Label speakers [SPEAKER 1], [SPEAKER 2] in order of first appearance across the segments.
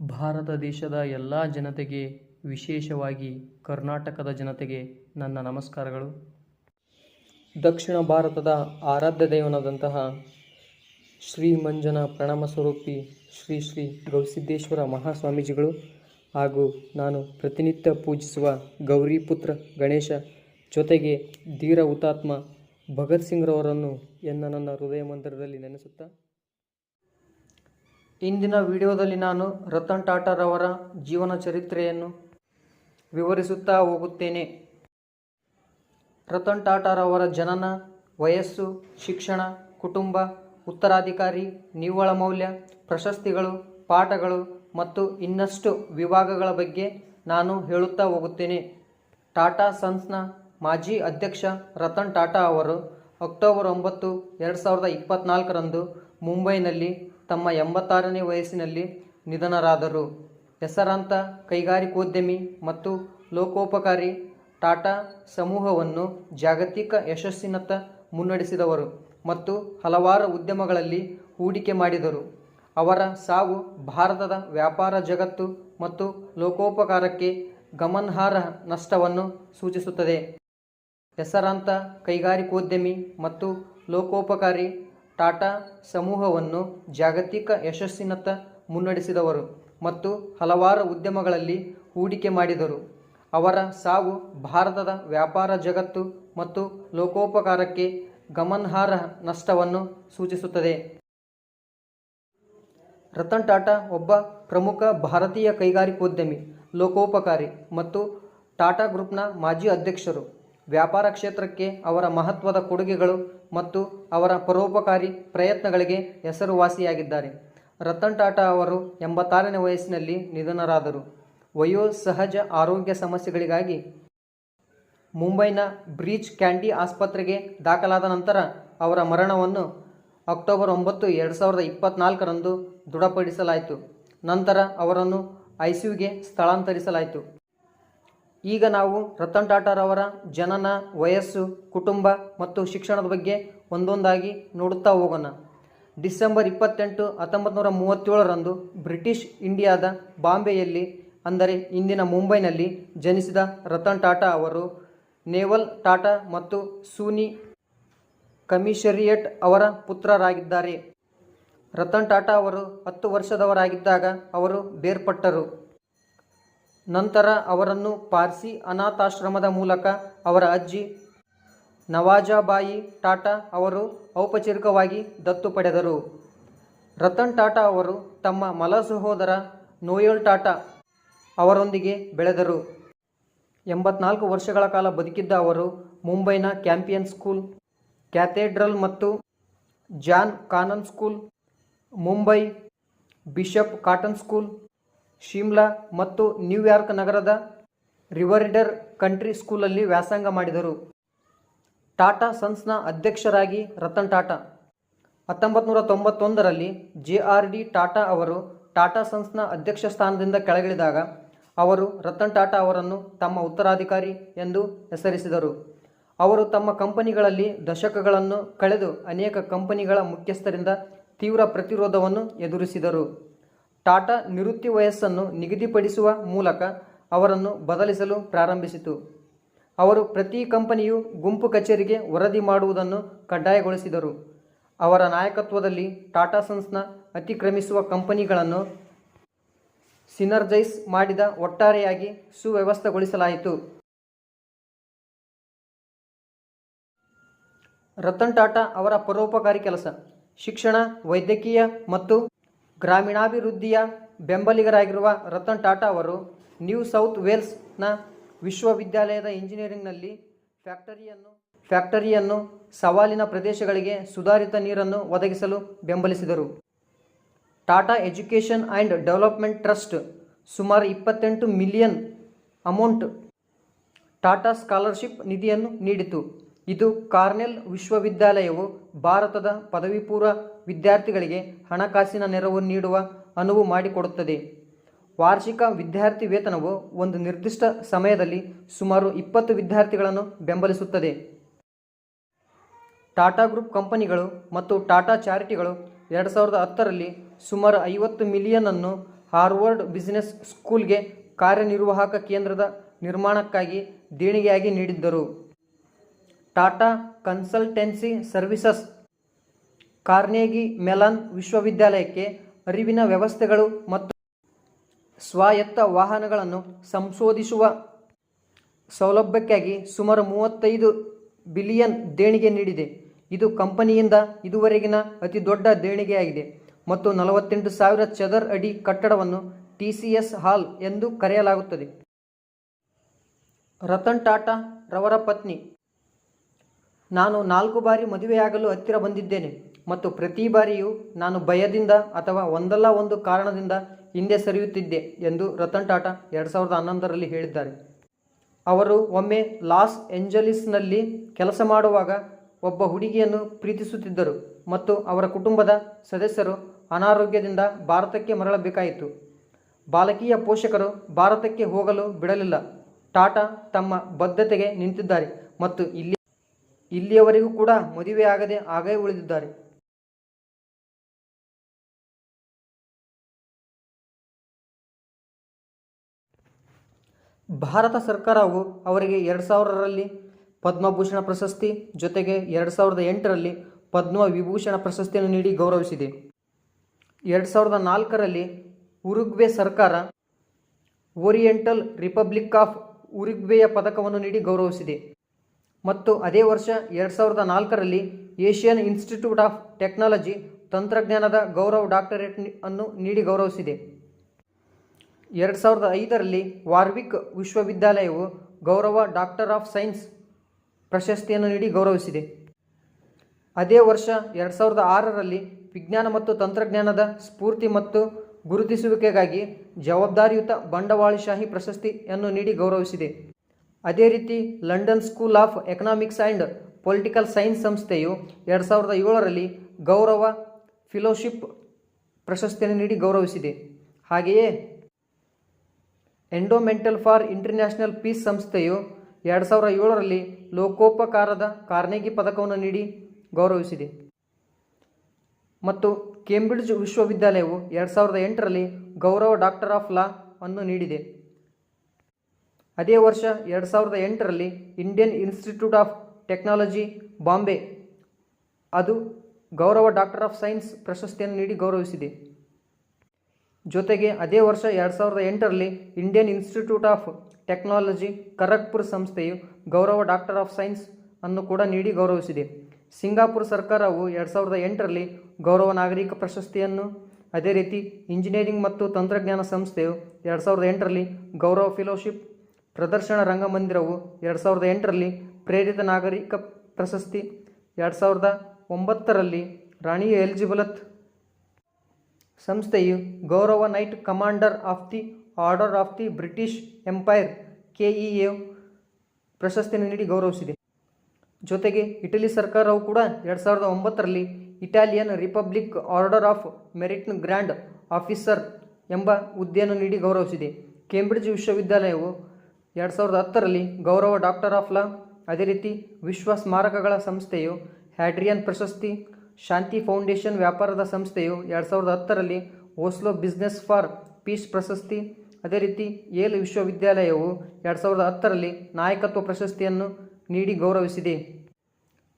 [SPEAKER 1] ಭಾರತ ದೇಶದ ಎಲ್ಲ ಜನತೆಗೆ, ವಿಶೇಷವಾಗಿ ಕರ್ನಾಟಕದ ಜನತೆಗೆ ನನ್ನ ನಮಸ್ಕಾರಗಳು. ದಕ್ಷಿಣ ಭಾರತದ ಆರಾಧ್ಯ ದೈವನಾದಂತಹ ಶ್ರೀ ಮಂಜನ ಪ್ರಣಾಮ ಸ್ವರೂಪಿ ಶ್ರೀ ಶ್ರೀ ಗವಿಸಿದ್ದೇಶ್ವರ ಮಹಾಸ್ವಾಮೀಜಿಗಳು ಹಾಗೂ ನಾನು ಪ್ರತಿನಿತ್ಯ ಪೂಜಿಸುವ ಗೌರಿಪುತ್ರ ಗಣೇಶ ಜೊತೆಗೆ ಧೀರ ಹುತಾತ್ಮ ಭಗತ್ ಸಿಂಗ್ರವರನ್ನು ಎನ್ನ ನನ್ನ ಹೃದಯ ಮಂದಿರದಲ್ಲಿ ನೆನೆಸುತ್ತಾ ಇಂದಿನ ವಿಡಿಯೋದಲ್ಲಿ ನಾನು ರತನ್ ಟಾಟಾರವರ ಜೀವನ ಚರಿತ್ರೆಯನ್ನು ವಿವರಿಸುತ್ತಾ ಹೋಗುತ್ತೇನೆ. ರತನ್ ಟಾಟಾರವರ ಜನನ, ವಯಸ್ಸು, ಶಿಕ್ಷಣ, ಕುಟುಂಬ, ಉತ್ತರಾಧಿಕಾರಿ, ನಿವ್ವಳ ಮೌಲ್ಯ, ಪ್ರಶಸ್ತಿಗಳು, ಪಾಠಗಳು ಮತ್ತು ಇನ್ನಷ್ಟು ವಿಭಾಗಗಳ ಬಗ್ಗೆ ನಾನು ಹೇಳುತ್ತಾ ಹೋಗುತ್ತೇನೆ. ಟಾಟಾ ಸನ್ಸ್ನ ಮಾಜಿ ಅಧ್ಯಕ್ಷ ರತನ್ ಟಾಟಾ ಅವರು ಅಕ್ಟೋಬರ್ ಒಂಬತ್ತು, ಎರಡು ಸಾವಿರದ ಇಪ್ಪತ್ತ್ನಾಲ್ಕರಂದು ಮುಂಬೈನಲ್ಲಿ ತಮ್ಮ ಎಂಬತ್ತಾರನೇ ವಯಸ್ಸಿನಲ್ಲಿ ನಿಧನರಾದರು. ಹೆಸರಾಂತ ಕೈಗಾರಿಕೋದ್ಯಮಿ ಮತ್ತು ಲೋಕೋಪಕಾರಿ ಟಾಟಾ ಸಮೂಹವನ್ನು ಜಾಗತಿಕ ಯಶಸ್ಸಿನತ್ತ ಮುನ್ನಡೆಸಿದವರು ಮತ್ತು ಹಲವಾರು ಉದ್ಯಮಗಳಲ್ಲಿ ಹೂಡಿಕೆ ಮಾಡಿದರು. ಅವರ ಸಾವು ಭಾರತದ ವ್ಯಾಪಾರ ಜಗತ್ತು ಮತ್ತು ಲೋಕೋಪಕಾರಕ್ಕೆ ಗಮನಾರ್ಹ ನಷ್ಟವನ್ನು ಸೂಚಿಸುತ್ತದೆ. ಹೆಸರಾಂತ ಕೈಗಾರಿಕೋದ್ಯಮಿ ಮತ್ತು ಲೋಕೋಪಕಾರಿ ಟಾಟಾ ಸಮೂಹವನ್ನು ಜಾಗತಿಕ ಯಶಸ್ಸಿನತ್ತ ಮುನ್ನಡೆಸಿದವರು ಮತ್ತು ಹಲವಾರು ಉದ್ಯಮಗಳಲ್ಲಿ ಹೂಡಿಕೆ ಮಾಡಿದರು. ಅವರ ಸಾವು ಭಾರತದ ವ್ಯಾಪಾರ ಜಗತ್ತು ಮತ್ತು ಲೋಕೋಪಕಾರಕ್ಕೆ ಗಮನಾರ್ಹ ನಷ್ಟವನ್ನು ಸೂಚಿಸುತ್ತದೆ. ರತನ್ ಟಾಟಾ ಒಬ್ಬ ಪ್ರಮುಖ ಭಾರತೀಯ ಕೈಗಾರಿಕೋದ್ಯಮಿ, ಲೋಕೋಪಕಾರಿ ಮತ್ತು ಟಾಟಾ ಗ್ರೂಪ್ನ ಮಾಜಿ ಅಧ್ಯಕ್ಷರು. ವ್ಯಾಪಾರ ಕ್ಷೇತ್ರಕ್ಕೆ ಅವರ ಮಹತ್ವದ ಕೊಡುಗೆಗಳು ಮತ್ತು ಅವರ ಪರೋಪಕಾರಿ ಪ್ರಯತ್ನಗಳಿಗೆ ಹೆಸರುವಾಸಿಯಾಗಿದ್ದಾರೆ. ರತನ್ ಟಾಟಾ ಅವರು ಎಂಬತ್ತಾರನೇ ವಯಸ್ಸಿನಲ್ಲಿ ನಿಧನರಾದರು. ವಯೋಸಹಜ ಆರೋಗ್ಯ ಸಮಸ್ಯೆಗಳಿಗಾಗಿ ಮುಂಬೈನ ಬ್ರೀಚ್ ಕ್ಯಾಂಡಿ ಆಸ್ಪತ್ರೆಗೆ ದಾಖಲಾದ ನಂತರ ಅವರ ಮರಣವನ್ನು ಅಕ್ಟೋಬರ್ ಒಂಬತ್ತು ಎರಡು ಸಾವಿರದ ಇಪ್ಪತ್ತ್ನಾಲ್ಕರಂದು ದೃಢಪಡಿಸಲಾಯಿತು. ನಂತರ ಅವರನ್ನು ಐಸಿಯುಗೆ ಸ್ಥಳಾಂತರಿಸಲಾಯಿತು. ಈಗ ನಾವು ರತನ್ ಟಾಟಾರವರ ಜನನ, ವಯಸ್ಸು, ಕುಟುಂಬ ಮತ್ತು ಶಿಕ್ಷಣದ ಬಗ್ಗೆ ಒಂದೊಂದಾಗಿ ನೋಡುತ್ತಾ ಹೋಗೋಣ. ಡಿಸೆಂಬರ್ ಇಪ್ಪತ್ತೆಂಟು ಹತ್ತೊಂಬತ್ತು ನೂರ ಮೂವತ್ತೇಳರಂದು ಬ್ರಿಟಿಷ್ ಇಂಡಿಯಾದ ಬಾಂಬೆಯಲ್ಲಿ, ಅಂದರೆ ಇಂದಿನ ಮುಂಬೈನಲ್ಲಿ ಜನಿಸಿದ ರತನ್ ಟಾಟಾ ಅವರು ನೇವಲ್ ಟಾಟಾ ಮತ್ತು ಸೂನಿ ಕಮಿಷರಿಯೇಟ್ ಅವರ ಪುತ್ರರಾಗಿದ್ದಾರೆ. ರತನ್ ಟಾಟಾ ಅವರು ಹತ್ತು ವರ್ಷದವರಾಗಿದ್ದಾಗ ಅವರು ಬೇರ್ಪಟ್ಟರು. ನಂತರ ಅವರನ್ನು ಪಾರ್ಸಿ ಅನಾಥಾಶ್ರಮದ ಮೂಲಕ ಅವರ ಅಜ್ಜಿ ನವಾಜಾಬಾಯಿ ಟಾಟಾ ಅವರು ಔಪಚಾರಿಕವಾಗಿ ದತ್ತು ಪಡೆದರು. ರತನ್ ಟಾಟಾ ಅವರು ತಮ್ಮ ಮಲ ಸಹೋದರ ನೋಯಲ್ ಟಾಟಾ ಅವರೊಂದಿಗೆ ಬೆಳೆದರು. ಎಂಬತ್ನಾಲ್ಕು ವರ್ಷಗಳ ಕಾಲ ಬದುಕಿದ್ದ ಅವರು ಮುಂಬೈನ ಕ್ಯಾಂಪಿಯನ್ ಸ್ಕೂಲ್, ಕ್ಯಾಥೆಡ್ರಲ್ ಮತ್ತು John Connon school, Mumbai Bishop Cotton school Shimla ಮತ್ತು ನ್ಯೂಯಾರ್ಕ್ ನಗರದ ರಿವರ್ಡರ್ ಕಂಟ್ರಿ ಸ್ಕೂಲಲ್ಲಿ ವ್ಯಾಸಂಗ ಮಾಡಿದರು. ಟಾಟಾ ಸನ್ಸ್ನ ಅಧ್ಯಕ್ಷರಾಗಿ ರತನ್ ಟಾಟಾ. ಹತ್ತೊಂಬತ್ತು ನೂರ ತೊಂಬತ್ತೊಂದರಲ್ಲಿ ಜೆ ಆರ್ ಡಿ ಟಾಟಾ ಅವರು ಟಾಟಾ ಸನ್ಸ್ನ ಅಧ್ಯಕ್ಷ ಸ್ಥಾನದಿಂದ ಕೆಳಗಿಳಿದಾಗ ಅವರು ರತನ್ ಟಾಟಾ ಅವರನ್ನು ತಮ್ಮ ಉತ್ತರಾಧಿಕಾರಿ ಎಂದು ಹೆಸರಿಸಿದರು. ಅವರು ತಮ್ಮ ಕಂಪನಿಗಳಲ್ಲಿ ದಶಕಗಳನ್ನು ಕಳೆದು ಅನೇಕ ಕಂಪನಿಗಳ ಮುಖ್ಯಸ್ಥರಿಂದ ತೀವ್ರ ಪ್ರತಿರೋಧವನ್ನು ಎದುರಿಸಿದರು. ಟಾಟಾ ನಿವೃತ್ತಿ ವಯಸ್ಸನ್ನು ನಿಗದಿಪಡಿಸುವ ಮೂಲಕ ಅವರನ್ನು ಬದಲಿಸಲು ಪ್ರಾರಂಭಿಸಿತು. ಅವರು ಪ್ರತಿ ಕಂಪನಿಯು ಗುಂಪು ಕಚೇರಿಗೆ ವರದಿ ಮಾಡುವುದನ್ನು ಕಡ್ಡಾಯಗೊಳಿಸಿದರು. ಅವರ ನಾಯಕತ್ವದಲ್ಲಿ ಟಾಟಾ ಸನ್ಸ್ನ ಅತಿಕ್ರಮಿಸುವ ಕಂಪನಿಗಳನ್ನು ಸಿನರ್ಜೈಸ್ ಮಾಡಿದ ಒಟ್ಟಾರೆಯಾಗಿ ಸುವ್ಯವಸ್ಥೆಗೊಳಿಸಲಾಯಿತು. ರತನ್ ಟಾಟಾ ಅವರ ಪರೋಪಕಾರಿ ಕೆಲಸ, ಶಿಕ್ಷಣ, ವೈದ್ಯಕೀಯ ಮತ್ತು ಗ್ರಾಮೀಣಾಭಿವೃದ್ಧಿಯ ಬೆಂಬಲಿಗರಾಗಿರುವ ರತನ್ ಟಾಟಾ ಅವರು ನ್ಯೂ ಸೌತ್ ವೇಲ್ಸ್ನ ವಿಶ್ವವಿದ್ಯಾಲಯದ ಇಂಜಿನಿಯರಿಂಗ್ನಲ್ಲಿ ಫ್ಯಾಕ್ಟರಿಯನ್ನು ಫ್ಯಾಕ್ಟರಿಯನ್ನು ಸವಾಲಿನ ಪ್ರದೇಶಗಳಿಗೆ ಸುಧಾರಿತ ನೀರನ್ನು ಒದಗಿಸಲು ಬೆಂಬಲಿಸಿದರು. Tata education and development trust ಸುಮಾರು ಇಪ್ಪತ್ತೆಂಟು ಮಿಲಿಯನ್ ಅಮೌಂಟ್ ಟಾಟಾ ಸ್ಕಾಲರ್ಶಿಪ್ ನಿಧಿಯನ್ನು ನೀಡಿತು. ಇದು ಕಾರ್ನೆಲ್ ವಿಶ್ವವಿದ್ಯಾಲಯವು ಭಾರತದ ಪದವಿ ಪೂರ್ವ ವಿದ್ಯಾರ್ಥಿಗಳಿಗೆ ಹಣಕಾಸಿನ ನೆರವು ನೀಡುವ ಅನುವು ಮಾಡಿಕೊಡುತ್ತದೆ. ವಾರ್ಷಿಕ ವಿದ್ಯಾರ್ಥಿ ವೇತನವು ಒಂದು ನಿರ್ದಿಷ್ಟ ಸಮಯದಲ್ಲಿ ಸುಮಾರು ಇಪ್ಪತ್ತು ವಿದ್ಯಾರ್ಥಿಗಳನ್ನು ಬೆಂಬಲಿಸುತ್ತದೆ. ಟಾಟಾ ಗ್ರೂಪ್ ಕಂಪನಿಗಳು ಮತ್ತು ಟಾಟಾ ಚಾರಿಟಿಗಳು ಎರಡು ಸಾವಿರದ ಹತ್ತರಲ್ಲಿ ಸುಮಾರು ಐವತ್ತು ಮಿಲಿಯನ್ ಅನ್ನು ಹಾರ್ವರ್ಡ್ ಬಿಸಿನೆಸ್ ಸ್ಕೂಲ್ಗೆ ಕಾರ್ಯನಿರ್ವಾಹಕ ಕೇಂದ್ರದ ನಿರ್ಮಾಣಕ್ಕಾಗಿ ದೇಣಿಗೆಯಾಗಿ ನೀಡಿದ್ದರು. Tata consultancy services Carnegie Mellon ವಿಶ್ವವಿದ್ಯಾಲಯಕ್ಕೆ ಅರಿವಿನ ವ್ಯವಸ್ಥೆಗಳು ಮತ್ತು ಸ್ವಾಯತ್ತ ವಾಹನಗಳನ್ನು ಸಂಶೋಧಿಸುವ ಸೌಲಭ್ಯಕ್ಕಾಗಿ ಸುಮಾರು ಮೂವತ್ತೈದು ಬಿಲಿಯನ್ ದೇಣಿಗೆ ನೀಡಿದೆ. ಇದು ಕಂಪನಿಯಿಂದ ಇದುವರೆಗಿನ ಅತಿ ದೊಡ್ಡ ದೇಣಿಗೆಯಾಗಿದೆ ಮತ್ತು ನಲವತ್ತೆಂಟು ಸಾವಿರ ಚದರ್ ಅಡಿ ಕಟ್ಟಡವನ್ನು ಟಿ ಹಾಲ್ ಎಂದು ಕರೆಯಲಾಗುತ್ತದೆ. ರತನ್ ಟಾಟಾ ರವರ ಪತ್ನಿ. ನಾನು ನಾಲ್ಕು ಬಾರಿ ಮದುವೆಯಾಗಲು ಹತ್ತಿರ ಬಂದಿದ್ದೇನೆ. ಮತ್ತು ಪ್ರತಿ ಬಾರಿಯೂ ನಾನು ಭಯದಿಂದ ಅಥವಾ ಒಂದಲ್ಲ ಒಂದು ಕಾರಣದಿಂದ ಹಿಂದೆ ಸರಿಯುತ್ತಿದ್ದೆ ಎಂದು ರತನ್ ಟಾಟಾ ಎರಡು ಸಾವಿರದ ಹನ್ನೊಂದರಲ್ಲಿ ಹೇಳಿದ್ದಾರೆ. ಅವರು ಒಮ್ಮೆ ಲಾಸ್ ಏಂಜಲೀಸ್ನಲ್ಲಿ ಕೆಲಸ ಮಾಡುವಾಗ ಒಬ್ಬ ಹುಡುಗಿಯನ್ನು ಪ್ರೀತಿಸುತ್ತಿದ್ದರು ಮತ್ತು ಅವರ ಕುಟುಂಬದ ಸದಸ್ಯರು ಅನಾರೋಗ್ಯದಿಂದ ಭಾರತಕ್ಕೆ ಮರಳಬೇಕಾಯಿತು. ಬಾಲಕಿಯ ಪೋಷಕರು ಭಾರತಕ್ಕೆ ಹೋಗಲು ಬಿಡಲಿಲ್ಲ. ಟಾಟಾ ತಮ್ಮ ಬದ್ಧತೆಗೆ ನಿಂತಿದ್ದಾರೆ ಮತ್ತು ಇಲ್ಲಿ ಇಲ್ಲಿಯವರೆಗೂ ಕೂಡ ಮದುವೆಯಾಗದೆ ಆಗೇ ಉಳಿದಿದ್ದಾರೆ. ಭಾರತ ಸರ್ಕಾರವು ಅವರಿಗೆ ಎರಡು ಸಾವಿರರಲ್ಲಿ ಪದ್ಮಭೂಷಣ ಪ್ರಶಸ್ತಿ ಜೊತೆಗೆ ಎರಡು ಸಾವಿರದ ಎಂಟರಲ್ಲಿ ಪದ್ಮ ವಿಭೂಷಣ ಪ್ರಶಸ್ತಿಯನ್ನು ನೀಡಿ ಗೌರವಿಸಿದೆ. ಎರಡು ಸಾವಿರದ ನಾಲ್ಕರಲ್ಲಿ ಉರುಗ್ವೆ ಸರ್ಕಾರ ಓರಿಯೆಂಟಲ್ ರಿಪಬ್ಲಿಕ್ ಆಫ್ ಉರುಗ್ವೆಯ ಪದಕವನ್ನು ನೀಡಿ ಗೌರವಿಸಿದೆ. ಮತ್ತು ಅದೇ ವರ್ಷ ಎರಡು ಸಾವಿರದ ನಾಲ್ಕರಲ್ಲಿ ಏಷ್ಯನ್ ಇನ್ಸ್ಟಿಟ್ಯೂಟ್ ಆಫ್ ಟೆಕ್ನಾಲಜಿ ತಂತ್ರಜ್ಞಾನದ ಗೌರವ ಡಾಕ್ಟರೇಟ್ ಅನ್ನು ನೀಡಿ ಗೌರವಿಸಿದೆ. ಎರಡು ಸಾವಿರದ ಐದರಲ್ಲಿ ವಾರ್ವಿಕ್ ವಿಶ್ವವಿದ್ಯಾಲಯವು ಗೌರವ ಡಾಕ್ಟರ್ ಆಫ್ ಸೈನ್ಸ್ ಪ್ರಶಸ್ತಿಯನ್ನು ನೀಡಿ ಗೌರವಿಸಿದೆ. ಅದೇ ವರ್ಷ ಎರಡು ಸಾವಿರದ ಆರರಲ್ಲಿ ವಿಜ್ಞಾನ ಮತ್ತು ತಂತ್ರಜ್ಞಾನದ ಸ್ಫೂರ್ತಿ ಮತ್ತು ಗುರುತಿಸುವಿಕೆಗಾಗಿ ಜವಾಬ್ದಾರಿಯುತ ಬಂಡವಾಳಶಾಹಿ ಪ್ರಶಸ್ತಿಯನ್ನು ನೀಡಿ ಗೌರವಿಸಿದೆ. ಅದೇ ರೀತಿ London school of economics and political science ಸಂಸ್ಥೆಯು ಎರಡು ಸಾವಿರದ ಏಳರಲ್ಲಿ ಗೌರವ ಫಿಲೋಶಿಪ್ ಪ್ರಶಸ್ತಿಯನ್ನು ನೀಡಿ ಗೌರವಿಸಿದೆ. ಹಾಗೆಯೇ ಎಂಡೋಮೆಂಟಲ್ ಫಾರ್ ಇಂಟರ್ನ್ಯಾಷನಲ್ ಪೀಸ್ ಸಂಸ್ಥೆಯು ಎರಡು ಸಾವಿರ ಏಳರಲ್ಲಿ ಲೋಕೋಪಕಾರದ ಕಾರ್ನೆಗಿ ಪದಕವನ್ನು ನೀಡಿ ಗೌರವಿಸಿದೆ. ಮತ್ತು ಕೇಂಬ್ರಿಡ್ಜ್ ವಿಶ್ವವಿದ್ಯಾಲಯವು ಎರಡು ಸಾವಿರದ ಎಂಟರಲ್ಲಿ ಗೌರವ ಡಾಕ್ಟರ್ ಆಫ್ ಲಾ ಅನ್ನು ನೀಡಿದೆ. ಅದೇ ವರ್ಷ ಎರಡು ಸಾವಿರದ ಎಂಟರಲ್ಲಿ Indian institute of technology Bombay ಅದು ಗೌರವ ಡಾಕ್ಟರ್ ಆಫ್ ಸೈನ್ಸ್ ಪ್ರಶಸ್ತಿಯನ್ನು ನೀಡಿ ಗೌರವಿಸಿದೆ. ಜೊತೆಗೆ ಅದೇ ವರ್ಷ ಎರಡು ಸಾವಿರದ ಎಂಟರಲ್ಲಿ Indian institute of technology Kharagpur ಸಂಸ್ಥೆಯು ಗೌರವ ಡಾಕ್ಟರ್ ಆಫ್ ಸೈನ್ಸ್ ಅನ್ನು ಕೂಡ ನೀಡಿ ಗೌರವಿಸಿದೆ. ಸಿಂಗಾಪುರ್ ಸರ್ಕಾರವು ಎರಡು ಸಾವಿರದ ಎಂಟರಲ್ಲಿ ಗೌರವ ನಾಗರಿಕ ಪ್ರಶಸ್ತಿಯನ್ನು, ಅದೇ ರೀತಿ ಇಂಜಿನಿಯರಿಂಗ್ ಮತ್ತು ತಂತ್ರಜ್ಞಾನ ಸಂಸ್ಥೆಯು ಎರಡು ಸಾವಿರದ ಎಂಟರಲ್ಲಿ ಗೌರವ ಫೆಲೋಶಿಪ್ ಪ್ರದರ್ಶನ ರಂಗಮಂದಿರವು ಎರಡು ಸಾವಿರದ ಎಂಟರಲ್ಲಿ ಪ್ರೇರಿತ ನಾಗರಿಕ ಪ್ರಶಸ್ತಿ, ಎರಡು ಸಾವಿರದ ಒಂಬತ್ತರಲ್ಲಿ ರಾಣಿ ಎಲಿಜಿಬಲತ್ ಸಂಸ್ಥೆಯು ಗೌರವ knight commander of the order of the British empire K B E ಪ್ರಶಸ್ತಿಯನ್ನು ನೀಡಿ ಗೌರವಿಸಿದೆ. ಜೊತೆಗೆ ಇಟಲಿ ಸರ್ಕಾರವು ಕೂಡ ಎರಡು ಸಾವಿರದ ಒಂಬತ್ತರಲ್ಲಿ ಇಟಾಲಿಯನ್ ರಿಪಬ್ಲಿಕ್ ಆರ್ಡರ್ ಆಫ್ ಮೆರಿಟ್ನ ಗ್ರ್ಯಾಂಡ್ ಆಫೀಸರ್ ಎಂಬ ಹುದ್ದೆಯನ್ನು ನೀಡಿ ಗೌರವಿಸಿದೆ. ಕೇಂಬ್ರಿಡ್ಜ್ ವಿಶ್ವವಿದ್ಯಾಲಯವು ಎರಡು ಸಾವಿರದ ಹತ್ತರಲ್ಲಿ ಗೌರವ ಡಾಕ್ಟರ್ ಆಫ್ ಲಾ ಅದೇ ರೀತಿ ವಿಶ್ವ ಸ್ಮಾರಕಗಳ ಸಂಸ್ಥೆಯು ಹ್ಯಾಡ್ರಿಯನ್ ಪ್ರಶಸ್ತಿ ಶಾಂತಿ ಫೌಂಡೇಶನ್ ವ್ಯಾಪಾರದ ಸಂಸ್ಥೆಯು ಎರಡು ಸಾವಿರದ ಹತ್ತರಲ್ಲಿ ಓಸ್ಲೋ ಬಿಸ್ನೆಸ್ ಫಾರ್ ಪೀಸ್ ಪ್ರಶಸ್ತಿ, ಅದೇ ರೀತಿ ಏಲ್ ವಿಶ್ವವಿದ್ಯಾಲಯವು ಎರಡು ಸಾವಿರದ ಹತ್ತರಲ್ಲಿ ನಾಯಕತ್ವ ಪ್ರಶಸ್ತಿಯನ್ನು ನೀಡಿ ಗೌರವಿಸಿದೆ.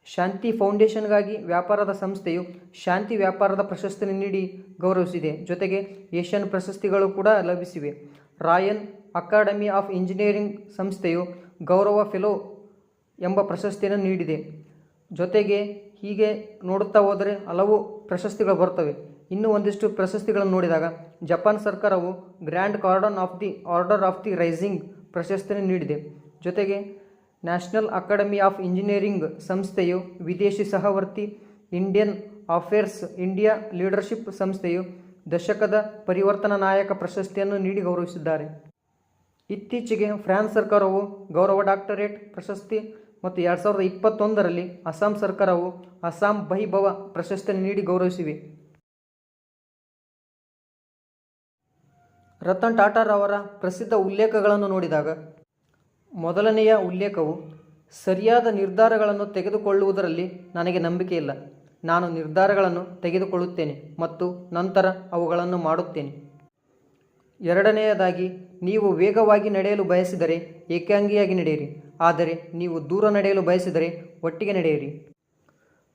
[SPEAKER 1] ಶಾಂತಿ ಫೌಂಡೇಶನ್ಗಾಗಿ ವ್ಯಾಪಾರದ ಸಂಸ್ಥೆಯು ಶಾಂತಿ ವ್ಯಾಪಾರದ ಪ್ರಶಸ್ತಿಯನ್ನು ನೀಡಿ ಗೌರವಿಸಿದೆ. ಜೊತೆಗೆ ಏಷ್ಯನ್ ಪ್ರಶಸ್ತಿಗಳು ಕೂಡ ಲಭಿಸಿವೆ. ರಾಯನ್ ಅಕಾಡೆಮಿ ಆಫ್ ಇಂಜಿನಿಯರಿಂಗ್ ಸಂಸ್ಥೆಯು ಗೌರವ ಫೆಲೋ ಎಂಬ ಪ್ರಶಸ್ತಿಯನ್ನು ನೀಡಿದೆ. ಜೊತೆಗೆ ಹೀಗೆ ನೋಡುತ್ತಾ ಹೋದರೆ ಹಲವು ಪ್ರಶಸ್ತಿಗಳು ಬರ್ತವೆ ಇನ್ನೂ ಒಂದಿಷ್ಟು ಪ್ರಶಸ್ತಿಗಳನ್ನು ನೋಡಿದಾಗ, ಜಪಾನ್ ಸರ್ಕಾರವು grand cordon of the order of the rising ಪ್ರಶಸ್ತಿಯನ್ನು ನೀಡಿದೆ. ಜೊತೆಗೆ, ನ್ಯಾಷನಲ್ ಅಕಾಡೆಮಿ ಆಫ್ ಇಂಜಿನಿಯರಿಂಗ್ ಸಂಸ್ಥೆಯು ವಿದೇಶಿ ಸಹವರ್ತಿ ಇಂಡಿಯನ್ ಅಫೇರ್ಸ್ ಇಂಡಿಯಾ ಲೀಡರ್ಶಿಪ್ ಸಂಸ್ಥೆಯು ದಶಕದ ಪರಿವರ್ತನಾ ನಾಯಕ ಪ್ರಶಸ್ತಿಯನ್ನು ನೀಡಿ ಗೌರವಿಸಿದ್ದಾರೆ. ಇತ್ತೀಚೆಗೆ ಫ್ರಾನ್ಸ್ ಸರ್ಕಾರವು ಗೌರವ ಡಾಕ್ಟರೇಟ್ ಪ್ರಶಸ್ತಿ ಮತ್ತು ಎರಡು ಸಾವಿರದ ಇಪ್ಪತ್ತೊಂದರಲ್ಲಿ ಅಸ್ಸಾಂ ಸರ್ಕಾರವು ಅಸ್ಸಾಂ ಬಹಿಭವ ಪ್ರಶಸ್ತಿಯನ್ನು ನೀಡಿ ಗೌರವಿಸಿವೆ. ರತನ್ ಟಾಟಾರವರ ಪ್ರಸಿದ್ಧ ಉಲ್ಲೇಖಗಳನ್ನು ನೋಡಿದಾಗ, ಮೊದಲನೆಯ ಉಲ್ಲೇಖವು ಸರಿಯಾದ ನಿರ್ಧಾರಗಳನ್ನು ತೆಗೆದುಕೊಳ್ಳುವುದರಲ್ಲಿ ನನಗೆ ನಂಬಿಕೆ ಇಲ್ಲ ನಾನು ನಿರ್ಧಾರಗಳನ್ನು ತೆಗೆದುಕೊಳ್ಳುತ್ತೇನೆ ಮತ್ತು ನಂತರ ಅವುಗಳನ್ನು ಮಾಡುತ್ತೇನೆ. ಎರಡನೆಯದಾಗಿ ನೀವು ವೇಗವಾಗಿ ನಡೆಯಲು ಬಯಸಿದರೆ ಏಕಾಂಗಿಯಾಗಿ ನಡೆಯಿರಿ. ಆದರೆ ನೀವು ದೂರ ನಡೆಯಲು ಬಯಸಿದರೆ ಒಟ್ಟಿಗೆ ನಡೆಯಿರಿ.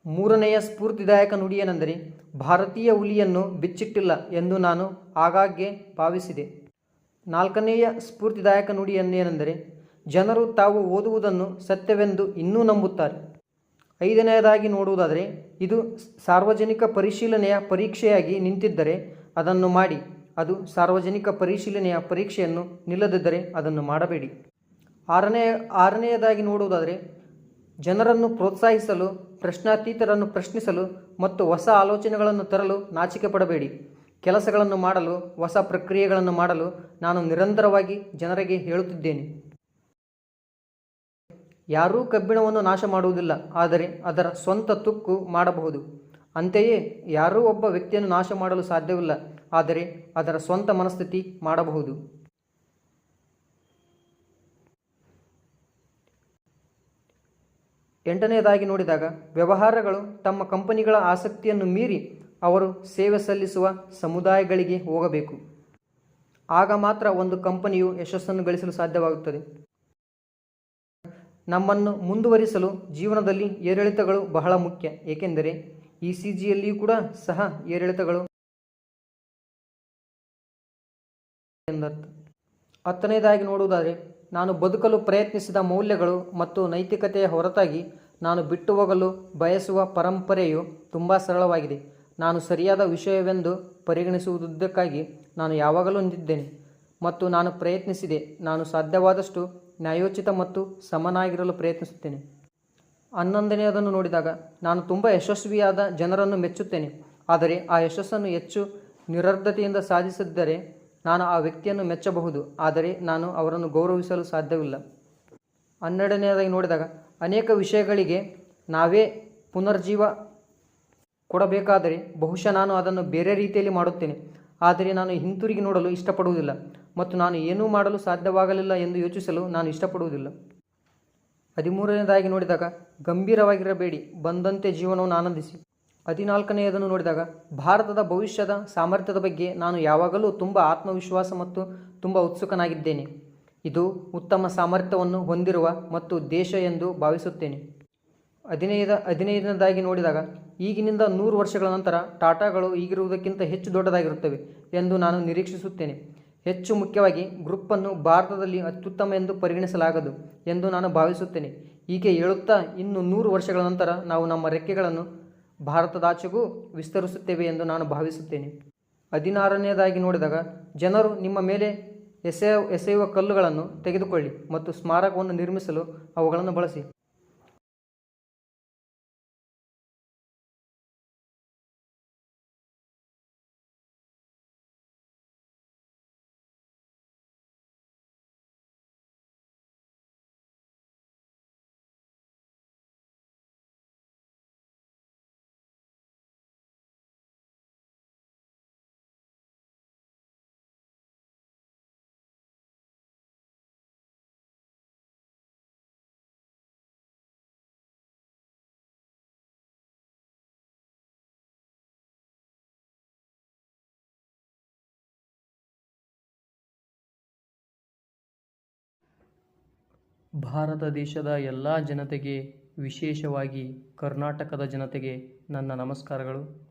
[SPEAKER 1] ಮೂರನೆಯ ಸ್ಫೂರ್ತಿದಾಯಕ ನುಡಿಯೇನೆಂದರೆ, ಭಾರತೀಯ ಹುಲಿಯನ್ನು ಬಿಚ್ಚಿಟ್ಟಿಲ್ಲ ಎಂದು ನಾನು ಆಗಾಗ್ಗೆ ಭಾವಿಸಿದೆ. ನಾಲ್ಕನೆಯ ಸ್ಫೂರ್ತಿದಾಯಕ ನುಡಿಯನ್ನೇನೆಂದರೆ, ಜನರು ತಾವು ಓದುವುದನ್ನು ಸತ್ಯವೆಂದು ಇನ್ನೂ ನಂಬುತ್ತಾರೆ. ಐದನೆಯದಾಗಿ ನೋಡುವುದಾದರೆ, ಇದು ಸಾರ್ವಜನಿಕ ಪರಿಶೀಲನೆಯ ಪರೀಕ್ಷೆಯಾಗಿ ನಿಂತಿದ್ದರೆ ಅದನ್ನು ಮಾಡಿ. ಅದು ಸಾರ್ವಜನಿಕ ಪರಿಶೀಲನೆಯ ಪರೀಕ್ಷೆಯನ್ನು ನಿಲ್ಲದಿದ್ದರೆ ಅದನ್ನು ಮಾಡಬೇಡಿ. ಆರನೇ, ಆರನೆಯದಾಗಿ ನೋಡುವುದಾದರೆ, ಜನರನ್ನು ಪ್ರೋತ್ಸಾಹಿಸಲು, ಪ್ರಶ್ನಾತೀತರನ್ನು ಪ್ರಶ್ನಿಸಲು ಮತ್ತು ಹೊಸ ಆಲೋಚನೆಗಳನ್ನು ತರಲು ನಾಚಿಕೆ ಪಡಬೇಡಿ ಕೆಲಸಗಳನ್ನು ಮಾಡಲು, ಹೊಸ ಪ್ರಕ್ರಿಯೆಗಳನ್ನು ಮಾಡಲು ನಾನು ನಿರಂತರವಾಗಿ ಜನರಿಗೆ ಹೇಳುತ್ತಿದ್ದೇನೆ. ಯಾರೂ ಕಬ್ಬಿಣವನ್ನು ನಾಶ ಮಾಡುವುದಿಲ್ಲ, ಆದರೆ ಅದರ ಸ್ವಂತ ತುಕ್ಕು ಮಾಡಬಹುದು. ಅಂತೆಯೇ, ಯಾರೂ ಒಬ್ಬ ವ್ಯಕ್ತಿಯನ್ನು ನಾಶ ಮಾಡಲು ಸಾಧ್ಯವಿಲ್ಲ. ಆದರೆ ಅದರ ಸ್ವಂತ ಮನಸ್ಥಿತಿ ಮಾಡಬಹುದು. ಎಂಟನೆಯದಾಗಿ ನೋಡಿದಾಗ, ವ್ಯವಹಾರಗಳು ತಮ್ಮ ಕಂಪನಿಗಳ ಆಸಕ್ತಿಯನ್ನು ಮೀರಿ ಅವರು ಸೇವೆ ಸಲ್ಲಿಸುವ ಸಮುದಾಯಗಳಿಗೆ ಹೋಗಬೇಕು. ಆಗ ಮಾತ್ರ ಒಂದು ಕಂಪನಿಯು ಯಶಸ್ಸನ್ನು ಗಳಿಸಲು ಸಾಧ್ಯವಾಗುತ್ತದೆ. ನಮ್ಮನ್ನು ಮುಂದುವರಿಸಲು ಜೀವನದಲ್ಲಿ ಏರಿಳಿತಗಳು ಬಹಳ ಮುಖ್ಯ, ಏಕೆಂದರೆ ಇ ಸಿ ಜಿಯಲ್ಲಿಯೂ ಕೂಡ ಸಹ ಏರಿಳಿತಗಳು ಎಂದರ್ಥ. ಹತ್ತನೇದಾಗಿ ನೋಡುವುದಾದರೆ, ನಾನು ಬದುಕಲು ಪ್ರಯತ್ನಿಸಿದ ಮೌಲ್ಯಗಳು ಮತ್ತು ನೈತಿಕತೆಯ ಹೊರತಾಗಿ ನಾನು ಬಿಟ್ಟು ಹೋಗಲು ಬಯಸುವ ಪರಂಪರೆಯು ತುಂಬ ಸರಳವಾಗಿದೆ. ನಾನು ಸರಿಯಾದ ವಿಷಯವೆಂದು ಪರಿಗಣಿಸುವುದಕ್ಕಾಗಿ ನಾನು ಯಾವಾಗಲೂ ನಿಂತಿದ್ದೇನೆ ಮತ್ತು ನಾನು ಪ್ರಯತ್ನಿಸಿದೆ. ನಾನು ಸಾಧ್ಯವಾದಷ್ಟು ನ್ಯಾಯೋಚಿತ ಮತ್ತು ಸಮನಾಗಿರಲು ಪ್ರಯತ್ನಿಸುತ್ತೇನೆ. ಹನ್ನೊಂದನೆಯದನ್ನು ನೋಡಿದಾಗ, ನಾನು ತುಂಬ ಯಶಸ್ವಿಯಾದ ಜನರನ್ನು ಮೆಚ್ಚುತ್ತೇನೆ. ಆದರೆ ಆ ಯಶಸ್ಸನ್ನು ಹೆಚ್ಚು ನಿರರ್ಧತೆಯಿಂದ ಸಾಧಿಸಿದ್ದರೆ ನಾನು ಆ ವ್ಯಕ್ತಿಯನ್ನು ಮೆಚ್ಚಬಹುದು, ಆದರೆ ನಾನು ಅವರನ್ನು ಗೌರವಿಸಲು ಸಾಧ್ಯವಿಲ್ಲ. ಹನ್ನೆರಡನೆಯದಾಗಿ ನೋಡಿದಾಗ, ಅನೇಕ ವಿಷಯಗಳಿಗೆ ನಾವೇ ಪುನರ್ಜೀವ ಕೊಡಬೇಕಾದರೆ ಬಹುಶಃ ನಾನು ಅದನ್ನು ಬೇರೆ ರೀತಿಯಲ್ಲಿ ಮಾಡುತ್ತೇನೆ, ಆದರೆ ನಾನು ಹಿಂತಿರುಗಿ ನೋಡಲು ಇಷ್ಟಪಡುವುದಿಲ್ಲ ಮತ್ತು ನಾನು ಏನೂ ಮಾಡಲು ಸಾಧ್ಯವಾಗಲಿಲ್ಲ ಎಂದು ಯೋಚಿಸಲು ನಾನು ಇಷ್ಟಪಡುವುದಿಲ್ಲ. ಹದಿಮೂರನೇದಾಗಿ ನೋಡಿದಾಗ, ಗಂಭೀರವಾಗಿರಬೇಡಿ, ಬಂದಂತೆ ಜೀವನವನ್ನು ಆನಂದಿಸಿ. ಹದಿನಾಲ್ಕನೆಯದನ್ನು ನೋಡಿದಾಗ, ಭಾರತದ ಭವಿಷ್ಯದ ಸಾಮರ್ಥ್ಯದ ಬಗ್ಗೆ ನಾನು ಯಾವಾಗಲೂ ತುಂಬ ಆತ್ಮವಿಶ್ವಾಸ ಮತ್ತು ತುಂಬ ಉತ್ಸುಕನಾಗಿದ್ದೇನೆ. ಇದು ಉತ್ತಮ ಸಾಮರ್ಥ್ಯವನ್ನು ಹೊಂದಿರುವ ಮತ್ತು ದೇಶ ಎಂದು ಭಾವಿಸುತ್ತೇನೆ. ಹದಿನೈದ ಹದಿನೈದನೇದಾಗಿ ನೋಡಿದಾಗ, ಈಗಿನಿಂದ ನೂರು ವರ್ಷಗಳ ನಂತರ ಟಾಟಾಗಳು ಈಗಿರುವುದಕ್ಕಿಂತ ಹೆಚ್ಚು ದೊಡ್ಡದಾಗಿರುತ್ತವೆ ಎಂದು ನಾನು ನಿರೀಕ್ಷಿಸುತ್ತೇನೆ. ಹೆಚ್ಚು ಮುಖ್ಯವಾಗಿ ಗ್ರೂಪನ್ನು ಭಾರತದಲ್ಲಿ ಅತ್ಯುತ್ತಮ ಎಂದು ಪರಿಗಣಿಸಲಾಗದು ಎಂದು ನಾನು ಭಾವಿಸುತ್ತೇನೆ. ಹೀಗೆ ಹೇಳುತ್ತಾ ಇನ್ನು ನೂರು ವರ್ಷಗಳ ನಂತರ ನಾವು ನಮ್ಮ ರೆಕ್ಕೆಗಳನ್ನು ಭಾರತದಾಚೆಗೂ ವಿಸ್ತರಿಸುತ್ತೇವೆ ಎಂದು ನಾನು ಭಾವಿಸುತ್ತೇನೆ. ಹದಿನಾರನೆಯದಾಗಿ ನೋಡಿದಾಗ ಜನರು ನಿಮ್ಮ ಮೇಲೆ ಎಸೆಯ, ಎಸೆಯುವ ಕಲ್ಲುಗಳನ್ನು ತೆಗೆದುಕೊಳ್ಳಿ ಮತ್ತು ಸ್ಮಾರಕವನ್ನು ನಿರ್ಮಿಸಲು ಅವುಗಳನ್ನು ಬಳಸಿ. ಭಾರತ ದೇಶದ ಎಲ್ಲ ಜನತೆಗೆ, ವಿಶೇಷವಾಗಿ ಕರ್ನಾಟಕದ ಜನತೆಗೆ ನನ್ನ ನಮಸ್ಕಾರಗಳು.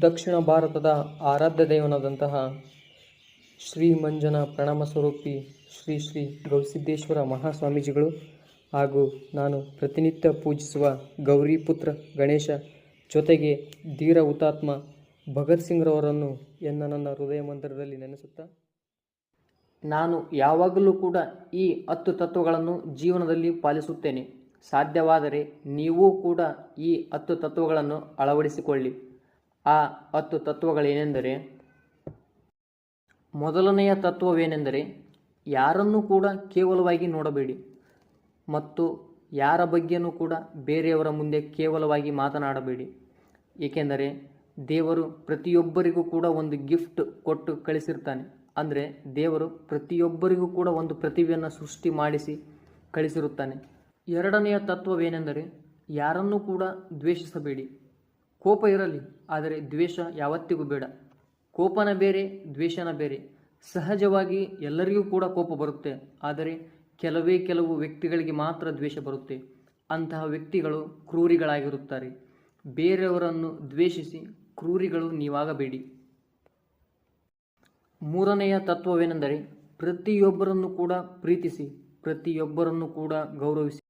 [SPEAKER 1] ದಕ್ಷಿಣ ಭಾರತದ ಆರಾಧ್ಯ ದೇವನಾದಂತಹ ಶ್ರೀ ಮಂಜನ ಪ್ರಣಮ ಸ್ವರೂಪಿ ಶ್ರೀ ಶ್ರೀ ಗೌಸಿದ್ದೇಶ್ವರ ಮಹಾಸ್ವಾಮೀಜಿಗಳು ಹಾಗೂ ನಾನು ಪ್ರತಿನಿತ್ಯ ಪೂಜಿಸುವ ಗೌರಿಪುತ್ರ ಗಣೇಶ ಜೊತೆಗೆ ಧೀರ ಹುತಾತ್ಮ ಭಗತ್ ಸಿಂಗ್ರವರನ್ನು ಎನ್ನ ನನ್ನ ಹೃದಯ ಮಂದಿರದಲ್ಲಿ ನೆನೆಸುತ್ತಾ ನಾನು ಯಾವಾಗಲೂ ಕೂಡ ಈ ಹತ್ತು ತತ್ವಗಳನ್ನು ಜೀವನದಲ್ಲಿ ಪಾಲಿಸುತ್ತೇನೆ. ಸಾಧ್ಯವಾದರೆ ನೀವೂ ಕೂಡ ಈ ಹತ್ತು ತತ್ವಗಳನ್ನು ಅಳವಡಿಸಿಕೊಳ್ಳಿ. ಆ ಹತ್ತು ತತ್ವಗಳೇನೆಂದರೆ, ಮೊದಲನೆಯ ತತ್ವವೇನೆಂದರೆ, ಯಾರನ್ನು ಕೂಡ ಕೇವಲವಾಗಿ ನೋಡಬೇಡಿ ಮತ್ತು ಯಾರ ಬಗ್ಗೆಯೂ ಕೂಡ ಬೇರೆಯವರ ಮುಂದೆ ಕೇವಲವಾಗಿ ಮಾತನಾಡಬೇಡಿ. ಏಕೆಂದರೆ ದೇವರು ಪ್ರತಿಯೊಬ್ಬರಿಗೂ ಕೂಡ ಒಂದು ಗಿಫ್ಟ್ ಕೊಟ್ಟು ಕಳಿಸಿರ್ತಾನೆ. ಅಂದರೆ ದೇವರು ಪ್ರತಿಯೊಬ್ಬರಿಗೂ ಕೂಡ ಒಂದು ಪ್ರತಿಭೆಯನ್ನು ಸೃಷ್ಟಿ ಮಾಡಿಸಿ ಕಳಿಸಿರುತ್ತಾನೆ. ಎರಡನೆಯ ತತ್ವವೇನೆಂದರೆ ಯಾರನ್ನೂ ಕೂಡ ದ್ವೇಷಿಸಬೇಡಿ. ಕೋಪ ಇರಲಿ, ಆದರೆ ದ್ವೇಷ ಯಾವತ್ತಿಗೂ ಬೇಡ. ಕೋಪನ ಬೇರೆ, ದ್ವೇಷನ ಬೇರೆ.
[SPEAKER 2] ಸಹಜವಾಗಿ ಎಲ್ಲರಿಗೂ ಕೂಡ ಕೋಪ ಬರುತ್ತೆ, ಆದರೆ ಕೆಲವೇ ಕೆಲವು ವ್ಯಕ್ತಿಗಳಿಗೆ ಮಾತ್ರ ದ್ವೇಷ ಬರುತ್ತೆ. ಅಂತಹ ವ್ಯಕ್ತಿಗಳು ಕ್ರೂರಿಗಳಾಗಿರುತ್ತಾರೆ. ಬೇರೆಯವರನ್ನು ದ್ವೇಷಿಸಿ ಕ್ರೂರಿಗಳು ನೀವಾಗಬೇಡಿ. ಮೂರನೆಯ ತತ್ವವೇನೆಂದರೆ ಪ್ರತಿಯೊಬ್ಬರನ್ನು ಕೂಡ ಪ್ರೀತಿಸಿ, ಪ್ರತಿಯೊಬ್ಬರನ್ನು ಕೂಡ ಗೌರವಿಸಿ.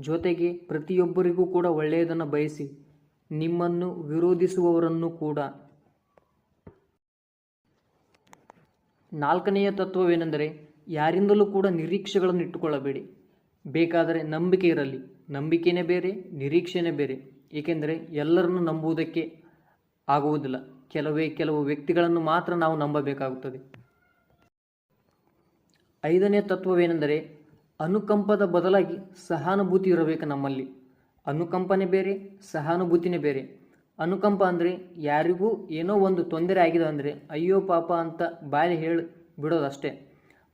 [SPEAKER 2] ಜೊತೆಗೆ ಪ್ರತಿಯೊಬ್ಬರಿಗೂ ಕೂಡ ಒಳ್ಳೆಯದನ್ನು ಬಯಸಿ, ನಿಮ್ಮನ್ನು ವಿರೋಧಿಸುವವರನ್ನು ಕೂಡ. ನಾಲ್ಕನೆಯ ತತ್ವವೇನೆಂದರೆ ಯಾರಿಂದಲೂ ಕೂಡ ನಿರೀಕ್ಷೆಗಳನ್ನು ಇಟ್ಟುಕೊಳ್ಳಬೇಡಿ. ಬೇಕಾದರೆ ನಂಬಿಕೆ ಇರಲಿ. ನಂಬಿಕೆನೇ ಬೇರೆ, ನಿರೀಕ್ಷೆನೇ ಬೇರೆ. ಏಕೆಂದರೆ ಎಲ್ಲರನ್ನು ನಂಬುವುದಕ್ಕೆ ಆಗುವುದಿಲ್ಲ. ಕೆಲವೇ ಕೆಲವು ವ್ಯಕ್ತಿಗಳನ್ನು ಮಾತ್ರ ನಾವು ನಂಬಬೇಕಾಗುತ್ತದೆ. ಐದನೇ ತತ್ವವೇನೆಂದರೆ ಅನುಕಂಪದ ಬದಲಾಗಿ ಸಹಾನುಭೂತಿ ಇರಬೇಕು ನಮ್ಮಲ್ಲಿ. ಅನುಕಂಪನೆ ಬೇರೆ, ಸಹಾನುಭೂತಿನೇ ಬೇರೆ. ಅನುಕಂಪ ಅಂದರೆ ಯಾರಿಗೂ ಏನೋ ಒಂದು ತೊಂದರೆ ಆಗಿದೆ ಅಂದರೆ ಅಯ್ಯೋ ಪಾಪ ಅಂತ ಬಾಯಿ ಹೇಳಿ ಬಿಡೋದಷ್ಟೇ.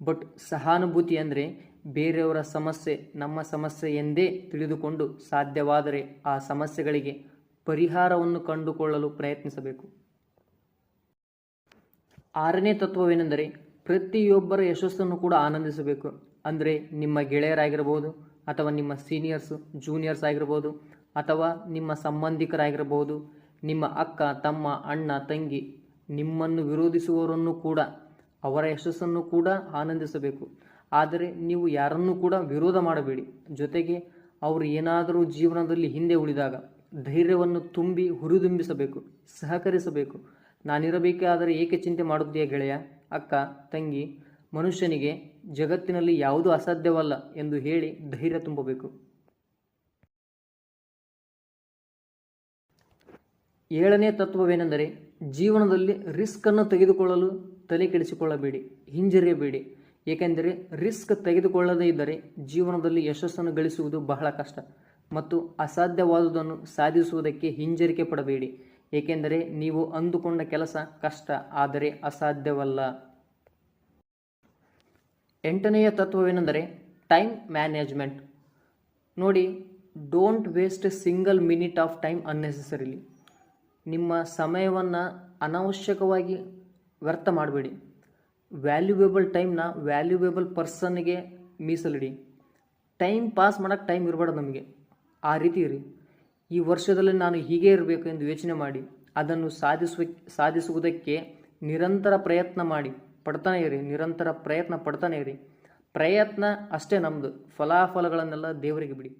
[SPEAKER 2] ಬಟ್ ಸಹಾನುಭೂತಿ ಅಂದರೆ ಬೇರೆಯವರ ಸಮಸ್ಯೆ, ನಮ್ಮ ಸಮಸ್ಯೆ ಎಂದೇ ತಿಳಿದುಕೊಂಡು ಸಾಧ್ಯವಾದರೆ ಆ ಸಮಸ್ಯೆಗಳಿಗೆ ಪರಿಹಾರವನ್ನು ಕಂಡುಕೊಳ್ಳಲು ಪ್ರಯತ್ನಿಸಬೇಕು. ಆರನೇ ತತ್ವವೇನೆಂದರೆ ಪ್ರತಿಯೊಬ್ಬರ ಯಶಸ್ಸನ್ನು ಕೂಡ ಆನಂದಿಸಬೇಕು. ಅಂದರೆ ನಿಮ್ಮ ಗೆಳೆಯರಾಗಿರ್ಬೋದು, ಅಥವಾ ನಿಮ್ಮ ಸೀನಿಯರ್ಸು ಜೂನಿಯರ್ಸ್ ಆಗಿರ್ಬೋದು, ಅಥವಾ ನಿಮ್ಮ ಸಂಬಂಧಿಕರಾಗಿರ್ಬೋದು, ನಿಮ್ಮ ಅಕ್ಕ, ತಮ್ಮ, ಅಣ್ಣ, ತಂಗಿ, ನಿಮ್ಮನ್ನು ವಿರೋಧಿಸುವವರನ್ನು ಕೂಡ, ಅವರ ಯಶಸ್ಸನ್ನು ಕೂಡ ಆನಂದಿಸಬೇಕು. ಆದರೆ ನೀವು ಯಾರನ್ನೂ ಕೂಡ ವಿರೋಧ ಮಾಡಬೇಡಿ. ಜೊತೆಗೆ ಅವರು ಏನಾದರೂ ಜೀವನದಲ್ಲಿ ಹಿಂದೆ ಉಳಿದಾಗ ಧೈರ್ಯವನ್ನು ತುಂಬಿ ಹುರಿದುಂಬಿಸಬೇಕು, ಸಹಕರಿಸಬೇಕು. ನಾನಿರಬೇಕಾದರೆ ಏಕೆ ಚಿಂತೆ ಮಾಡುತ್ತೀಯ ಗೆಳೆಯ? ಅಕ್ಕ, ತಂಗಿ, ಮನುಷ್ಯನಿಗೆ ಜಗತ್ತಿನಲ್ಲಿ ಯಾವುದೂ ಅಸಾಧ್ಯವಲ್ಲ ಎಂದು ಹೇಳಿ ಧೈರ್ಯ ತುಂಬಬೇಕು. ಏಳನೇ ತತ್ವವೇನೆಂದರೆ ಜೀವನದಲ್ಲಿ ರಿಸ್ಕನ್ನು ತೆಗೆದುಕೊಳ್ಳಲು ತಲೆ ಕೆಡಿಸಿಕೊಳ್ಳಬೇಡಿ, ಹಿಂಜರಿಯಬೇಡಿ. ಏಕೆಂದರೆ ರಿಸ್ಕ್ ತೆಗೆದುಕೊಳ್ಳದೇ ಇದ್ದರೆ ಜೀವನದಲ್ಲಿ ಯಶಸ್ಸನ್ನು ಗಳಿಸುವುದು ಬಹಳ ಕಷ್ಟ ಮತ್ತು ಅಸಾಧ್ಯವಾದುದನ್ನು ಸಾಧಿಸುವುದಕ್ಕೆ ಹಿಂಜರಿಕೆ ಪಡಬೇಡಿ. ಏಕೆಂದರೆ ನೀವು ಅಂದುಕೊಂಡ ಕೆಲಸ ಕಷ್ಟ, ಆದರೆ ಅಸಾಧ್ಯವಲ್ಲ. ಎಂಟನೆಯ ತತ್ವವೇನೆಂದರೆ ಟೈಮ್ ಮ್ಯಾನೇಜ್ಮೆಂಟ್. ನೋಡಿ, don't waste single minute of time unnecessarily. ನಿಮ್ಮ ಸಮಯವನ್ನು ಅನಾವಶ್ಯಕವಾಗಿ ವ್ಯರ್ಥ ಮಾಡಬೇಡಿ. ವ್ಯಾಲ್ಯೂಯೇಬಲ್ ಟೈಮ್ನ ವ್ಯಾಲ್ಯೂಯೇಬಲ್ ಪರ್ಸನ್ಗೆ ಮೀಸಲಿಡಿ. ಟೈಮ್ ಪಾಸ್ ಮಾಡೋಕ್ಕೆ ಟೈಮ್ ಇರಬಾರ್ದು ನಮಗೆ. ಆ ರೀತಿ ಇರಿ. ಈ ವರ್ಷದಲ್ಲಿ ನಾನು ಹೀಗೆ ಇರಬೇಕು ಎಂದು ಯೋಚನೆ ಮಾಡಿ, ಅದನ್ನು ಸಾಧಿಸುವ, ಸಾಧಿಸುವುದಕ್ಕೆ ನಿರಂತರ ಪ್ರಯತ್ನ ಮಾಡಿ. ಪಡ್ತಾನೆ ಇರಿ, ನಿರಂತರ ಪ್ರಯತ್ನ ಪಡ್ತಾನೆ ಇರಿ. ಪ್ರಯತ್ನ ಅಷ್ಟೇ ನಮ್ಮದು ಫಲಾಫಲಗಳನ್ನೆಲ್ಲ ದೇವರಿಗೆ ಬಿಡಿ.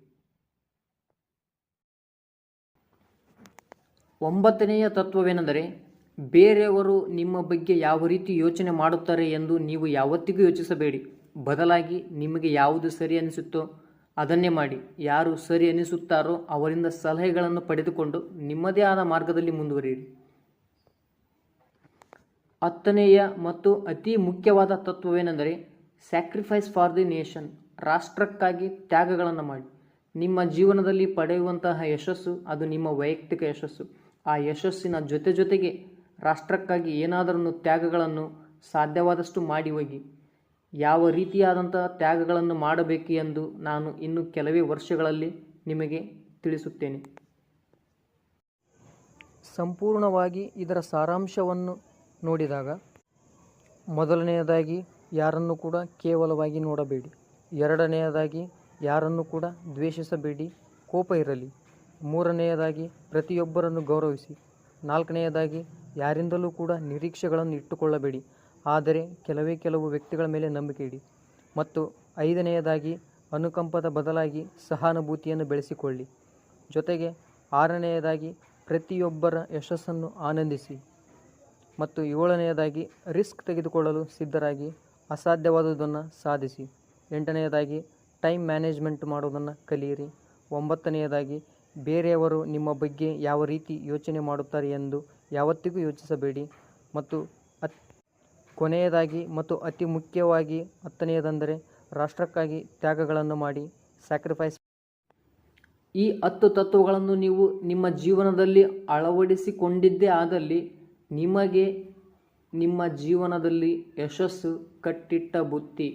[SPEAKER 2] ಒಂಬತ್ತನೆಯ ತತ್ವವೇನೆಂದರೆ, ಬೇರೆಯವರು ನಿಮ್ಮ ಬಗ್ಗೆ ಯಾವ ರೀತಿ ಯೋಚನೆ ಮಾಡುತ್ತಾರೆ ಎಂದು ನೀವು ಯಾವತ್ತಿಗೂ ಯೋಚಿಸಬೇಡಿ. ಬದಲಾಗಿ ನಿಮಗೆ ಯಾವುದು ಸರಿ ಅನಿಸುತ್ತೋ ಅದನ್ನೇ ಮಾಡಿ. ಯಾರು ಸರಿ ಅನಿಸುತ್ತಾರೋ ಅವರಿಂದ ಸಲಹೆಗಳನ್ನು ಪಡೆದುಕೊಂಡು ನಿಮ್ಮದೇ ಆದ ಮಾರ್ಗದಲ್ಲಿ ಮುಂದುವರಿಯಿರಿ. ಹತ್ತನೆಯ ಮತ್ತು ಅತಿ ಮುಖ್ಯವಾದ ತತ್ವವೇನೆಂದರೆ ಸ್ಯಾಕ್ರಿಫೈಸ್ ಫಾರ್ ದಿ ನೇಷನ್ ರಾಷ್ಟ್ರಕ್ಕಾಗಿ ತ್ಯಾಗಗಳನ್ನು ಮಾಡಿ. ನಿಮ್ಮ ಜೀವನದಲ್ಲಿ ಪಡೆಯುವಂತಹ ಯಶಸ್ಸು, ಅದು ನಿಮ್ಮ ವೈಯಕ್ತಿಕ ಯಶಸ್ಸು. ಆ ಯಶಸ್ಸಿನ ಜೊತೆ ಜೊತೆಗೆ ರಾಷ್ಟ್ರಕ್ಕಾಗಿ ಏನಾದರೂ ತ್ಯಾಗಗಳನ್ನು ಸಾಧ್ಯವಾದಷ್ಟು ಮಾಡಿ ಹೋಗಿ. ಯಾವ ರೀತಿಯಾದಂಥ ತ್ಯಾಗಗಳನ್ನು ಮಾಡಬೇಕು ಎಂದು ನಾನು ಇನ್ನು ಕೆಲವೇ ವರ್ಷಗಳಲ್ಲಿ ನಿಮಗೆ ತಿಳಿಸುತ್ತೇನೆ.
[SPEAKER 1] ಸಂಪೂರ್ಣವಾಗಿ ಇದರ ಸಾರಾಂಶವನ್ನು ನೋಡಿದಾಗ ಮೊದಲನೆಯದಾಗಿ ಯಾರನ್ನು ಕೂಡ ಕೇವಲವಾಗಿ ನೋಡಬೇಡಿ. ಎರಡನೆಯದಾಗಿ ಯಾರನ್ನು ಕೂಡ ದ್ವೇಷಿಸಬೇಡಿ. ಕೋಪ ಇರಲಿ. ಮೂರನೆಯದಾಗಿ ಪ್ರತಿಯೊಬ್ಬರನ್ನು ಗೌರವಿಸಿ. ನಾಲ್ಕನೆಯದಾಗಿ ಯಾರಿಂದಲೂ ಕೂಡ ನಿರೀಕ್ಷೆಗಳನ್ನು ಇಟ್ಟುಕೊಳ್ಳಬೇಡಿ. ಆದರೆ ಕೆಲವೇ ಕೆಲವು ವ್ಯಕ್ತಿಗಳ ಮೇಲೆ ನಂಬಿಕೆ ಇಡಿ. ಮತ್ತು ಐದನೆಯದಾಗಿ, ಅನುಕಂಪದ ಬದಲಾಗಿ ಸಹಾನುಭೂತಿಯನ್ನು ಬೆಳೆಸಿಕೊಳ್ಳಿ. ಜೊತೆಗೆ ಆರನೆಯದಾಗಿ, ಪ್ರತಿಯೊಬ್ಬರ ಯಶಸ್ಸನ್ನು ಆನಂದಿಸಿ. ಮತ್ತು ಏಳನೆಯದಾಗಿ, ರಿಸ್ಕ್ ತೆಗೆದುಕೊಳ್ಳಲು ಸಿದ್ಧರಾಗಿ ಅಸಾಧ್ಯವಾದುದನ್ನು ಸಾಧಿಸಿ. ಎಂಟನೆಯದಾಗಿ, ಟೈಮ್ ಮ್ಯಾನೇಜ್ಮೆಂಟ್ ಮಾಡುವುದನ್ನು ಕಲಿಯಿರಿ. ಒಂಬತ್ತನೆಯದಾಗಿ, ಬೇರೆಯವರು ನಿಮ್ಮ ಬಗ್ಗೆ ಯಾವ ರೀತಿ ಯೋಚನೆ ಮಾಡುತ್ತಾರೆ ಎಂದು ಯಾವತ್ತಿಗೂ ಯೋಚಿಸಬೇಡಿ. ಮತ್ತು ಅತ್ ಕೊನೆಯದಾಗಿ ಮತ್ತು ಅತಿ ಮುಖ್ಯವಾಗಿ ಹತ್ತನೆಯದೆಂದರೆ ರಾಷ್ಟ್ರಕ್ಕಾಗಿ ತ್ಯಾಗಗಳನ್ನು ಮಾಡಿ ಸ್ಯಾಕ್ರಿಫೈಸ್
[SPEAKER 2] ಈ ಹತ್ತು ತತ್ವಗಳನ್ನು ನೀವು ನಿಮ್ಮ ಜೀವನದಲ್ಲಿ ಅಳವಡಿಸಿಕೊಂಡಿದ್ದೇ ಆದಲ್ಲಿ ನಿಮಗೆ ನಿಮ್ಮ ಜೀವನದಲ್ಲಿ ಯಶಸ್ಸು ಕಟ್ಟಿಟ್ಟ ಬುತ್ತಿ